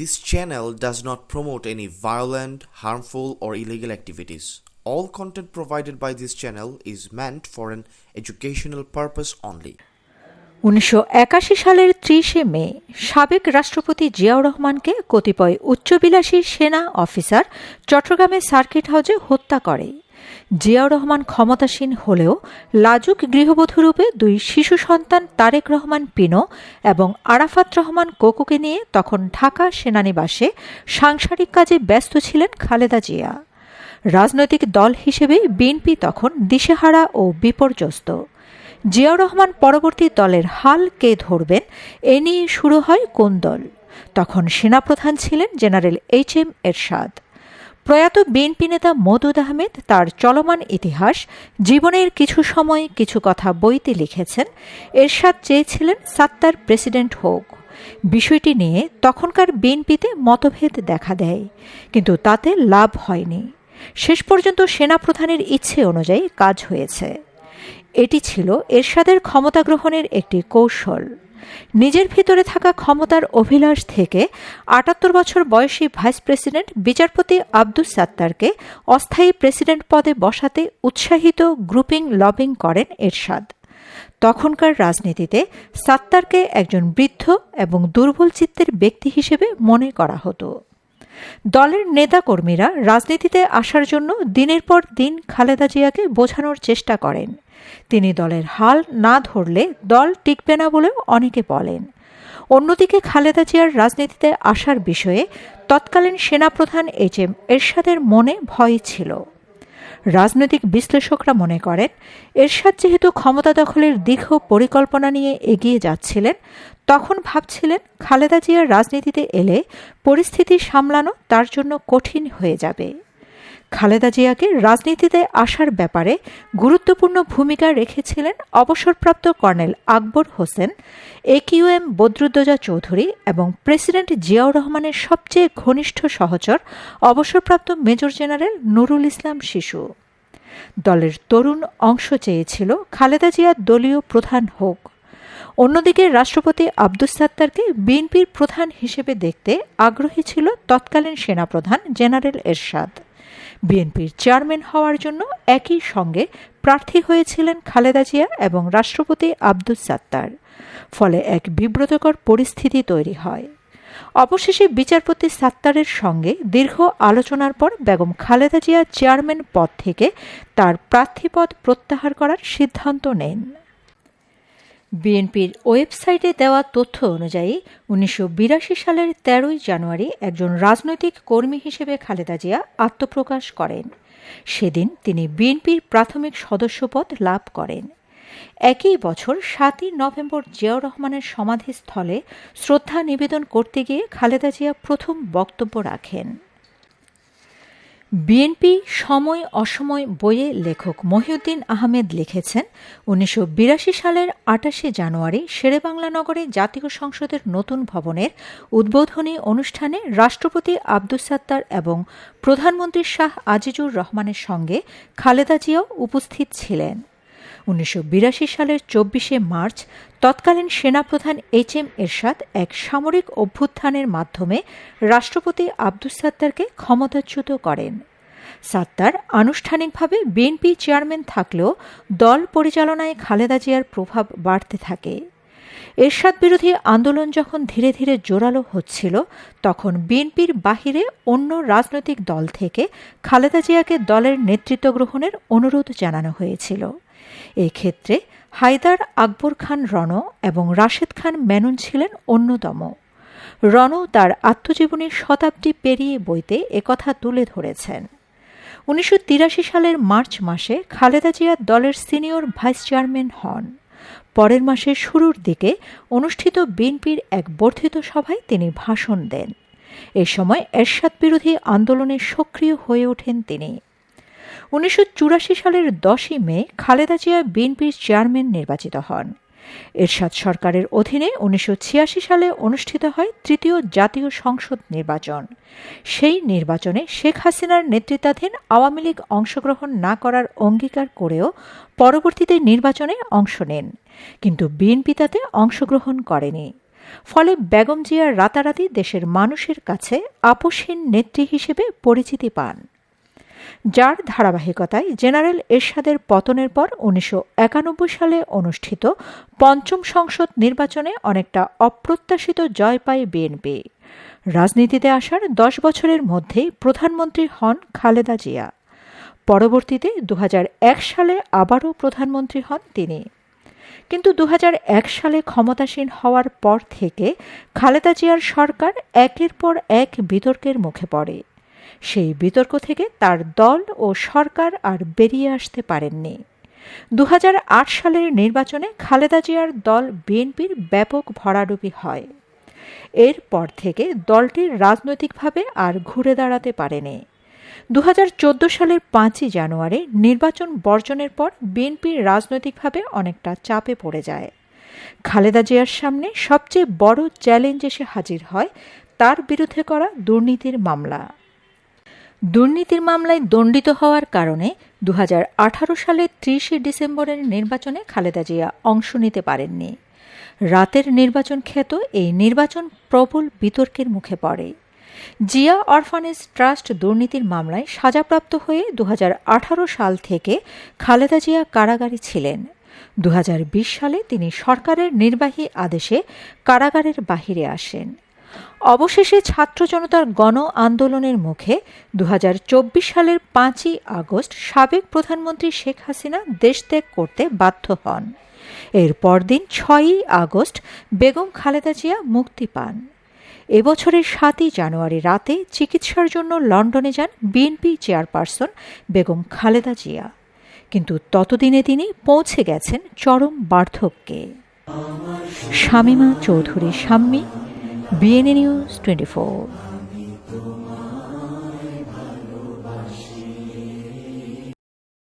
This channel does not promote any violent, harmful, or illegal activities. All content provided by this channel is meant for an educational purpose only. উনিশশো একাশি সালের ত্রিশে মে সাবেক রাষ্ট্রপতি জিয়াউর রহমানকে কতিপয় উচ্চবিলাসী সেনা অফিসার চট্টগ্রামে সার্কিট হাউজে হত্যা করে জিয়াউর রহমান ক্ষমতাসীন হলেও লাজুক গৃহবধূরূপে দুই শিশু সন্তান তারেক রহমান পিনো এবং আরাফাত রহমান কোকুকে নিয়ে তখন ঢাকা সেনানিবাসে সাংসারিক কাজে ব্যস্ত ছিলেন খালেদা জিয়া। রাজনৈতিক দল হিসেবে বিএনপি তখন দিশেহারা ও বিপর্যস্ত। জিয়াউর রহমান পরবর্তী দলের হাল কে ধরবেন এ নিয়ে শুরু হয় কোন দল? তখন সেনাপ্রধান ছিলেন জেনারেল এইচ এম এরশাদ। প্রয়াত বিএনপি নেতা মদুদ আহমেদ তার চলমান ইতিহাস, জীবনের কিছু সময়, কিছু কথা বইতে লিখেছেন। এরশাদ চেয়েছিলেন সাত্তার প্রেসিডেন্ট হোক। বিষয়টি নিয়ে তখনকার বিএনপিতে মতভেদ দেখা দেয়, কিন্তু তাতে লাভ হয়নি। শেষ পর্যন্ত সেনাপ্রধানের ইচ্ছে অনুযায়ী কাজ হয়েছে। এটি ছিল এরশাদের ক্ষমতা গ্রহণের একটি কৌশল। নিজের ভিতরে থাকা ক্ষমতার অভিলাষ থেকে আটাত্তর বছর বয়সী ভাইস প্রেসিডেন্ট বিচারপতি আব্দুস সাত্তারকে অস্থায়ী প্রেসিডেন্ট পদে বসাতে উৎসাহিত গ্রুপিং লবিং করেন এরশাদ। তখনকার রাজনীতিতে সাত্তারকে একজন বৃদ্ধ এবং দুর্বল চিত্তের ব্যক্তি হিসেবে মনে করা হতো। দলের নেতাকর্মীরা রাজনীতিতে আসার জন্য দিনের পর দিন খালেদা জিয়াকে বোঝানোর চেষ্টা করেন। তিনি দলের হাল না ধরলে দল টিকবে না বলেও অনেকে বলেন। অন্যদিকে খালেদা জিয়ার রাজনীতিতে আসার বিষয়ে তৎকালীন সেনাপ্রধান এইচ এম এরশাদের মনে ভয় ছিল। রাজনৈতিক বিশ্লেষকরা মনে করেন, এরশাদ যেহেতু ক্ষমতা দখলের দীর্ঘ পরিকল্পনা নিয়ে এগিয়ে যাচ্ছিলেন, তখন ভাবছিলেন খালেদা জিয়ার রাজনীতিতে এলে পরিস্থিতি সামলানো তার জন্য কঠিন হয়ে যাবে। খালেদা জিয়াকে রাজনীতিতে আসার ব্যাপারে গুরুত্বপূর্ণ ভূমিকা রেখেছিলেন অবসরপ্রাপ্ত colonel Akbar Hossain A Q M Badruddoza Chowdhury এবং প্রেসিডেন্ট জিয়াউর রহমানের সবচেয়ে ঘনিষ্ঠ সহচর অবসরপ্রাপ্ত মেজর জেনারেল নুরুল ইসলাম শিশু। দলের তরুণ অংশ চেয়েছিল খালেদা জিয়া দলীয় প্রধান হোক। অন্যদিকে রাষ্ট্রপতি আব্দুস সাত্তারকে বিএনপির প্রধান হিসেবে দেখতে আগ্রহী ছিল তৎকালীন সেনাপ্রধান জেনারেল এরশাদ। বিএনপির চেয়ারম্যান হওয়ার জন্য একই সঙ্গে প্রার্থী হয়েছিলেন খালেদা জিয়া এবং রাষ্ট্রপতি আব্দুল সাত্তার। ফলে এক বিব্রতকর পরিস্থিতি তৈরি হয়। অবশেষে বিচারপতি সাত্তারের সঙ্গে দীর্ঘ আলোচনার পর বেগম খালেদা জিয়া চেয়ারম্যান পদ থেকে তার প্রার্থীপদ প্রত্যাহার করার সিদ্ধান্ত নেন। বিএনপির ওয়েবসাইটে দেওয়া তথ্য অনুযায়ী, উনিশশো বিরাশি সালের তেরোই জানুয়ারি একজন রাজনৈতিক কর্মী হিসেবে খালেদা জিয়া আত্মপ্রকাশ করেন। সেদিন তিনি বিএনপির প্রাথমিক সদস্যপদ লাভ করেন। একই বছর সাতই নভেম্বর জিয়াউর রহমানের সমাধিস্থলে শ্রদ্ধা নিবেদন করতে গিয়ে খালেদা জিয়া প্রথম বক্তব্য রাখেন। বিএনপি সময় অসময় বইয়ে লেখক মহিউদ্দিন আহমেদ লিখেছেন, উনিশশো বিরাশি সালের আটাশে জানুয়ারি শেরেবাংলা নগরে জাতীয় সংসদের নতুন ভবনের উদ্বোধনী অনুষ্ঠানে রাষ্ট্রপতি আব্দুস সাত্তার এবং প্রধানমন্ত্রী শাহ আজিজুর রহমানের সঙ্গে খালেদা জিয়াও উপস্থিত ছিলেন। উনিশশো বিরাশি সালের চব্বিশে মার্চ তৎকালীন সেনাপ্রধান এইচ এম এরশাদ এক সামরিক অভ্যুত্থানের মাধ্যমে রাষ্ট্রপতি আব্দুস সাত্তারকে ক্ষমতাচ্যুত করেন। সাত্তার আনুষ্ঠানিকভাবে বিএনপি চেয়ারম্যান থাকলেও দল পরিচালনায় খালেদা জিয়ার প্রভাব বাড়তে থাকে। এরশাদ বিরোধী আন্দোলন যখন ধীরে ধীরে জোরালো হচ্ছিল, তখন বিএনপির বাহিরে অন্য রাজনৈতিক দল থেকে খালেদা জিয়াকে দলের নেতৃত্ব গ্রহণের অনুরোধ জানানো হয়েছিল। এই ক্ষেত্রে হায়দার আকবর খান রণ এবং রাশেদ খান মেনন ছিলেন অন্যতম। রণ তার আত্মজীবনীর শতাব্দী পেরিয়ে বইতে একথা তুলে ধরেছেন। উনিশশো তিরাশি সালের মার্চ মাসে খালেদা জিয়া দলের সিনিয়র ভাইস চেয়ারম্যান হন। পরের মাসের শুরুর দিকে অনুষ্ঠিত বিএনপির এক বর্ধিত সভায় তিনি ভাষণ দেন। এ সময় এরশাদ বিরোধী আন্দোলনে সক্রিয় হয়ে ওঠেন তিনি। উনিশশো চুরাশি সালের দশই মে খালেদা জিয়া বিএনপির চেয়ারম্যান নির্বাচিত হন। এরশাদ সরকারের অধীনে উনিশশো ছিয়াশি সালে অনুষ্ঠিত হয় তৃতীয় জাতীয় সংসদ নির্বাচন। সেই নির্বাচনে শেখ হাসিনার নেতৃত্বাধীন আওয়ামী লীগ অংশগ্রহণ না করার অঙ্গীকার করেও পরবর্তীতে নির্বাচনে অংশ নেন, কিন্তু বিএনপি তাতে অংশগ্রহণ করেনি। ফলে বেগম জিয়া রাতারাতি দেশের মানুষের কাছে আপোষহীন নেত্রী হিসেবে পরিচিতি পান। যার ধারাবাহিকতায় জেনারেল এরশাদের পতনের পর উনিশশো একানব্বই সালে অনুষ্ঠিত পঞ্চম সংসদ নির্বাচনে অনেকটা অপ্রত্যাশিত জয় পায় বিএনপি। রাজনীতিতে আসার দশ বছরের মধ্যেই প্রধানমন্ত্রী হন খালেদা জিয়া। পরবর্তীতে দুহাজার এক সালে আবারও প্রধানমন্ত্রী হন তিনি। কিন্তু দু হাজার এক সালে ক্ষমতাসীন হওয়ার পর থেকে খালেদা জিয়ার সরকার একের পর এক বিতর্কের মুখে পড়ে। সেই বিতর্ক থেকে তার দল ও সরকার আর বেরিয়ে আসতে পারেননি। দু হাজার আট সালের নির্বাচনে খালেদা জিয়ার দল বিএনপির ব্যাপক ভরাডুবি হয়। এরপর থেকে দলটি রাজনৈতিকভাবে আর ঘুরে দাঁড়াতে পারেনি। দু হাজার চোদ্দ সালের পাঁচই জানুয়ারি নির্বাচন বর্জনের পর বিএনপি রাজনৈতিকভাবে অনেকটা চাপে পড়ে যায়। খালেদা জিয়ার সামনে সবচেয়ে বড় চ্যালেঞ্জ এসে হাজির হয় তার বিরুদ্ধে করা দুর্নীতির মামলা। দুর্নীতির মামলায় দণ্ডিত হওয়ার কারণে দু সালের ত্রিশে ডিসেম্বরের নির্বাচনে খালেদা জিয়া অংশ নিতে পারেননি। রাতের নির্বাচন খ্যাত এই নির্বাচন প্রবল বিতর্কের মুখে পড়ে। জিয়া অরফানেজ ট্রাস্ট দুর্নীতির মামলায় সাজাপ্রাপ্ত হয়ে দুহাজার আঠারো সাল থেকে খালেদা জিয়া কারাগারে ছিলেন। দু হাজার বিশ সালে তিনি সরকারের নির্বাহী আদেশে কারাগারের বাহিরে আসেন। অবশেষে ছাত্র জনতার গণ আন্দোলনের মুখে দু হাজার চব্বিশ সালের পাঁচই আগস্ট সাবেক প্রধানমন্ত্রী শেখ হাসিনা দেশ ত্যাগ করতে বাধ্য হন। এর পরদিন ছয়ই আগস্ট বেগম খালেদা জিয়া মুক্তি পান। এবছরের সাতই জানুয়ারি রাতে চিকিৎসার জন্য লন্ডনে যান বিএনপি চেয়ারপারসন বেগম খালেদা জিয়া। কিন্তু ততদিনে তিনি পৌঁছে গেছেন চরম বার্ধক্যে। Shamima Chowdhury, Shammi. B N News 24